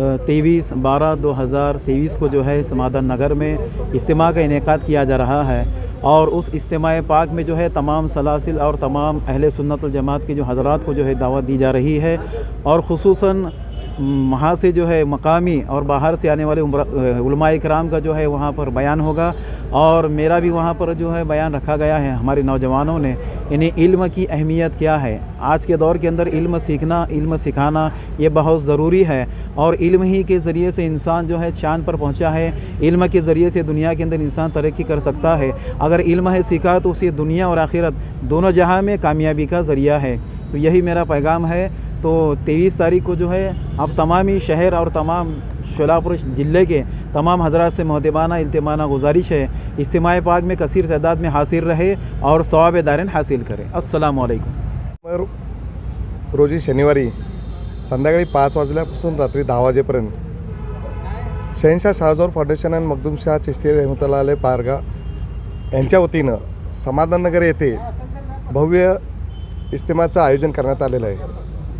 तेईस बारह दो हज़ार तेईस को जो है समाधान नगर में इज्तम का इनका किया जा रहा है। और उस इज्तम पाक में जो है तमाम सलासिल और तमाम अहल सुन्नत जमात के जो हज़रात को जो है दावत दी जा रही है। और ख़ुसूसन वहाँ से जो है मकामी और बाहर से आने वाले उलमा कराम का जो है वहाँ पर बयान होगा और मेरा भी वहाँ पर जो है बयान रखा गया है हमारे नौजवानों ने। इन्हें इल्म की अहमियत क्या है? आज के दौर के अंदर इल्म सीखना, इल्म सिखाना, ये बहुत ज़रूरी है और इल्म ही के ज़रिए से इंसान जो है चाँद पर पहुँचा है। इल्म के ज़रिए से दुनिया के अंदर इंसान तरक्की कर सकता है। अगर इल्म है सीखा तो उसे दुनिया और आखिरत दोनों जहाँ में कामयाबी का ज़रिया है। तो यही मेरा पैगाम है। तो तेईस तारीख को जो है अब तमामी शहर और तमाम शोलापुर ज़िले के तमाम हजरात से महतबाना इल्तमाना गुजारिश है इज्तम पाक में कसर तदाद में हासिल रहे और सवाब दारन हासिल करें। असलकुम रोजी शनिवारी संध्याकाळी पाच वाजल्यापासून रात्री दहा वाजेपर्यंत शहनशाह शाहजोर फाउंडेशन आणि मखदूम शाह चिश्ती रहमतुल्ला पारगा यांच्या वतीनं समाधाननगर येथे भव्य इज्तिमाचं आयोजन करण्यात आलेलं आहे.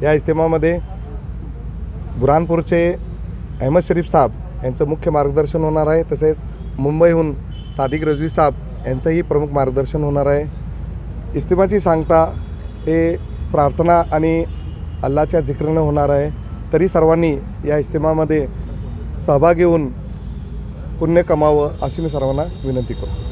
या इज्तिमामध्ये बुरहानपूरचे अहमद शरीफ साहेब यांचं मुख्य मार्गदर्शन होणार आहे. तसेच मुंबईहून सादिक रजवी साहेब यांचंही प्रमुख मार्गदर्शन होणार आहे. इस्तिमाची सांगता हे प्रार्थना आणि अल्लाच्या जिकरीनं होणार आहे. तरी सर्वांनी या इस्तिमामध्ये सहभागी होऊन पुण्य कमावं अशी मी सर्वांना विनंती करतो.